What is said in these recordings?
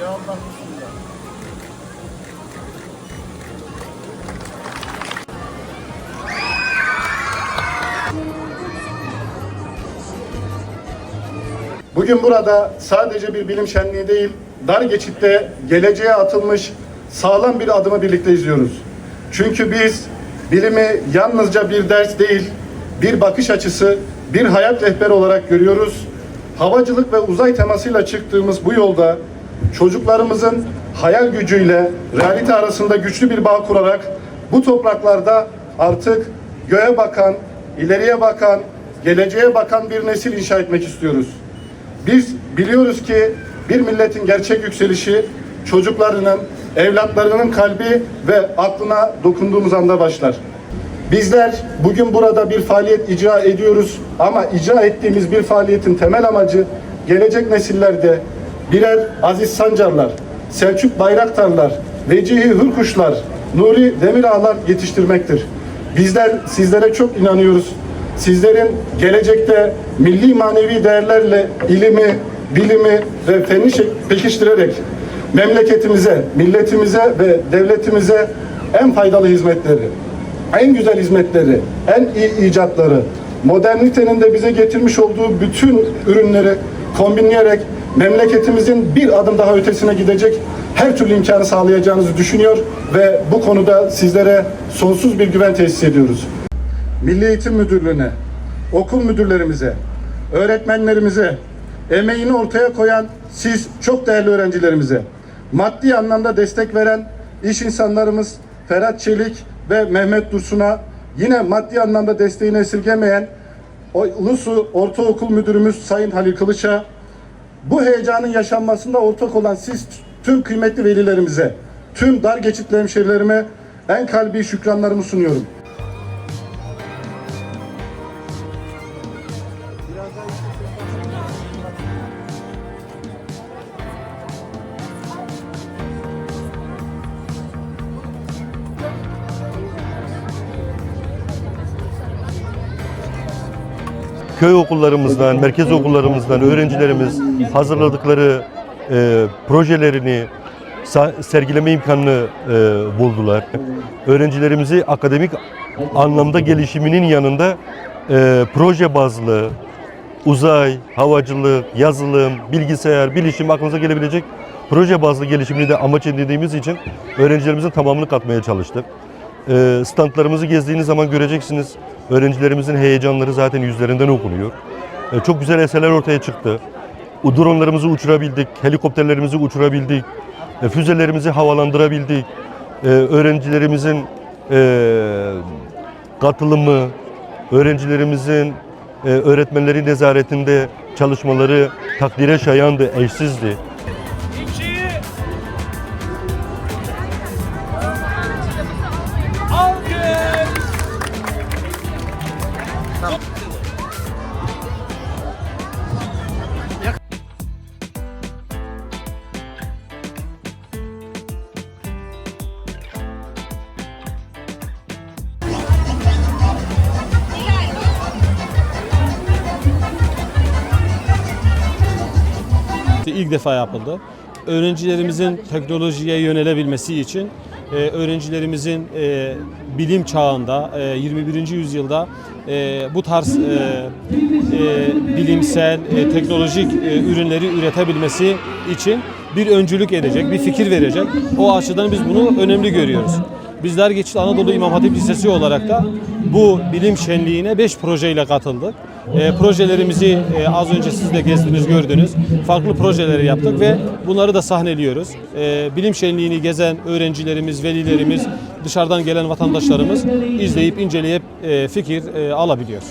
Ya Allah bismillah. Bugün burada sadece bir bilim şenliği değil, dar geçitte geleceğe atılmış sağlam bir adımı birlikte izliyoruz. Çünkü biz bilimi yalnızca bir ders değil, bir bakış açısı, bir hayat rehberi olarak görüyoruz. Havacılık ve uzay temasıyla çıktığımız bu yolda çocuklarımızın hayal gücüyle realite arasında güçlü bir bağ kurarak bu topraklarda artık göğe bakan, ileriye bakan, geleceğe bakan bir nesil inşa etmek istiyoruz. Biz biliyoruz ki bir milletin gerçek yükselişi çocuklarının, evlatlarının kalbi ve aklına dokunduğumuz anda başlar. Bizler bugün burada bir faaliyet icra ediyoruz ama icra ettiğimiz bir faaliyetin temel amacı gelecek nesillerde birer Aziz Sancarlar, Selçuk Bayraktarlar, Vecihi Hürkuşlar, Nuri Demirağlar yetiştirmektir. Bizler sizlere çok inanıyoruz. Sizlerin gelecekte milli manevi değerlerle ilimi, bilimi ve feni pekiştirerek memleketimize, milletimize ve devletimize en faydalı hizmetleri, en güzel hizmetleri, en iyi icatları, modernitenin de bize getirmiş olduğu bütün ürünleri kombinleyerek memleketimizin bir adım daha ötesine gidecek her türlü imkanı sağlayacağınızı düşünüyor ve bu konuda sizlere sonsuz bir güven tesis ediyoruz. Milli Eğitim Müdürlüğü'ne, okul müdürlerimize, öğretmenlerimize, emeğini ortaya koyan siz çok değerli öğrencilerimize, maddi anlamda destek veren iş insanlarımız Ferhat Çelik ve Mehmet Dursun'a, yine maddi anlamda desteğini esirgemeyen Ulusu Ortaokul Müdürümüz Sayın Halil Kılıç'a, bu heyecanın yaşanmasında ortak olan siz tüm kıymetli velilerimize, tüm dar geçitli hemşerilerime en kalbi şükranlarımı sunuyorum. Köy okullarımızdan, merkez okullarımızdan öğrencilerimiz hazırladıkları e, projelerini sergileme imkanını e, buldular. Öğrencilerimizi akademik anlamda gelişiminin yanında e, proje bazlı, uzay, havacılık, yazılım, bilgisayar, bilişim aklınıza gelebilecek proje bazlı gelişimini de amaç edindiğimiz için öğrencilerimizin tamamını katmaya çalıştık. E, standlarımızı gezdiğiniz zaman göreceksiniz öğrencilerimizin heyecanları zaten yüzlerinden okunuyor. E, çok güzel eserler ortaya çıktı. Dronlarımızı uçurabildik, helikopterlerimizi uçurabildik, e, füzelerimizi havalandırabildik. E, öğrencilerimizin e, katılımı, öğrencilerimizin e, öğretmenlerin nezaretinde çalışmaları takdire şayandı, eşsizdi. İlk defa yapıldı. Öğrencilerimizin teknolojiye yönelebilmesi için e, öğrencilerimizin e, bilim çağında e, 21. yüzyılda e, bu tarz e, e, bilimsel e, teknolojik e, ürünleri üretebilmesi için bir öncülük edecek, bir fikir verecek. O açıdan biz bunu önemli görüyoruz. Bizler Geçit Anadolu İmam Hatip Lisesi olarak da bu bilim şenliğine 5 projeyle katıldık. E, projelerimizi e, az önce siz de gezdiniz gördünüz. Farklı projeleri yaptık ve bunları da sahneliyoruz. E, bilim şenliğini gezen öğrencilerimiz, velilerimiz, dışarıdan gelen vatandaşlarımız izleyip inceleyip e, fikir e, alabiliyor.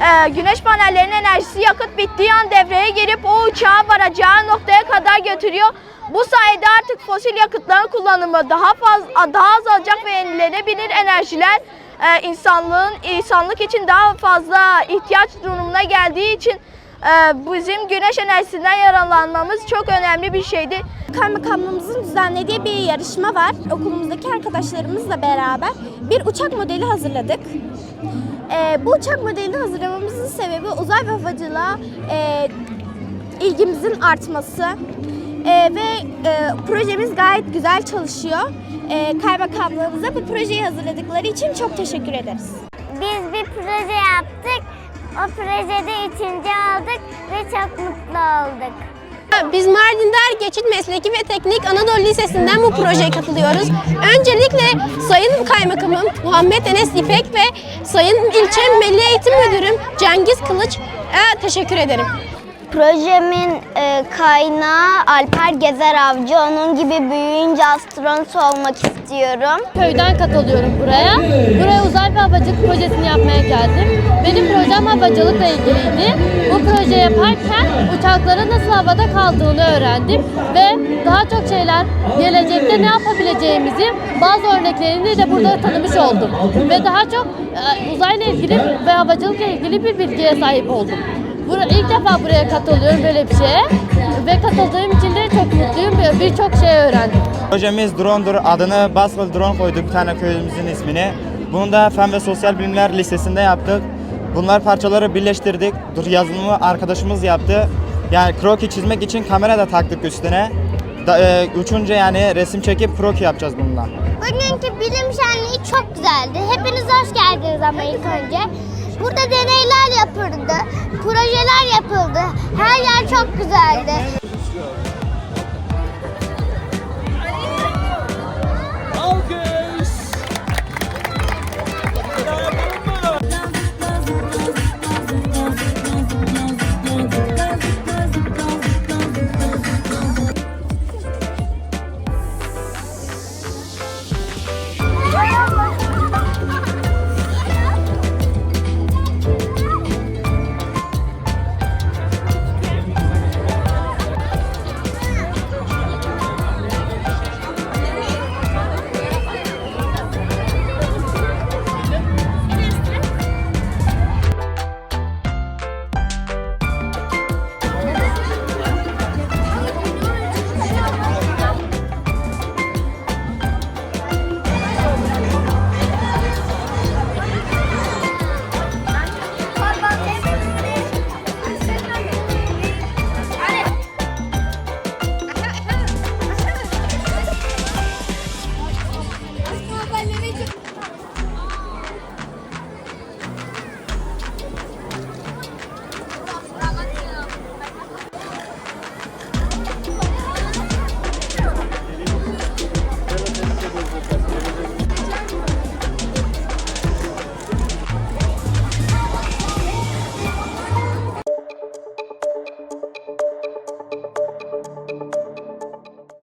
Ee, güneş panellerinin enerjisi yakıt bittiği an devreye girip o uçağı varacağı noktaya kadar götürüyor. Bu sayede artık fosil yakıtların kullanımı daha fazla daha azalacak ve yenilenebilir enerjiler e, insanlığın insanlık için daha fazla ihtiyaç durumuna geldiği için e, bizim güneş enerjisinden yararlanmamız çok önemli bir şeydi. Kaymakamlığımızın düzenlediği bir yarışma var. Okulumuzdaki arkadaşlarımızla beraber bir uçak modeli hazırladık. Ee, bu uçak modelini hazırlamamızın sebebi uzay ve havacılığa e, ilgimizin artması. Ee, ve e, projemiz gayet güzel çalışıyor. Ee, kaymakamlığımıza bu projeyi hazırladıkları için çok teşekkür ederiz. Biz bir proje yaptık. O projede üçüncü olduk ve çok mutlu olduk. Biz Mardin'de Ergeçit Mesleki ve Teknik Anadolu Lisesi'nden bu projeye katılıyoruz. Öncelikle Sayın Kaymakamım Muhammed Enes İpek ve Sayın İlçe Milli Eğitim Müdürüm Cengiz Kılıç'a teşekkür ederim. Projemin e, kaynağı Alper Gezer Avcı. Onun gibi büyüyünce astronot olmak istiyorum. Köyden katılıyorum buraya. Buraya uzay ve havacılık projesini yapmaya geldim. Benim projem havacılıkla ilgiliydi. Bu proje yaparken uçakların nasıl havada kaldığını öğrendim ve daha çok şeyler gelecekte ne yapabileceğimizi bazı örneklerini de burada tanımış oldum. Ve daha çok e, uzayla ilgili ve havacılıkla ilgili bir bilgiye sahip oldum. Bura, ilk defa buraya katılıyorum böyle bir şeye ve katıldığım için de çok mutluyum ve birçok şey öğrendim. Projemiz Drone'dur. Adını Baskel Drone koyduk bir tane köyümüzün ismini. Bunu da Fen ve Sosyal Bilimler Lisesi'nde yaptık. Bunlar parçaları birleştirdik. Dur yazılımı arkadaşımız yaptı. Yani kroki çizmek için kamera da taktık üstüne. Da, e, uçunca yani resim çekip kroki yapacağız bununla. Bugünkü bilim şenliği çok güzeldi. Hepiniz hoş geldiniz ama ilk önce. Burada deneyler yapıldı, projeler yapıldı. Her yer çok güzeldi.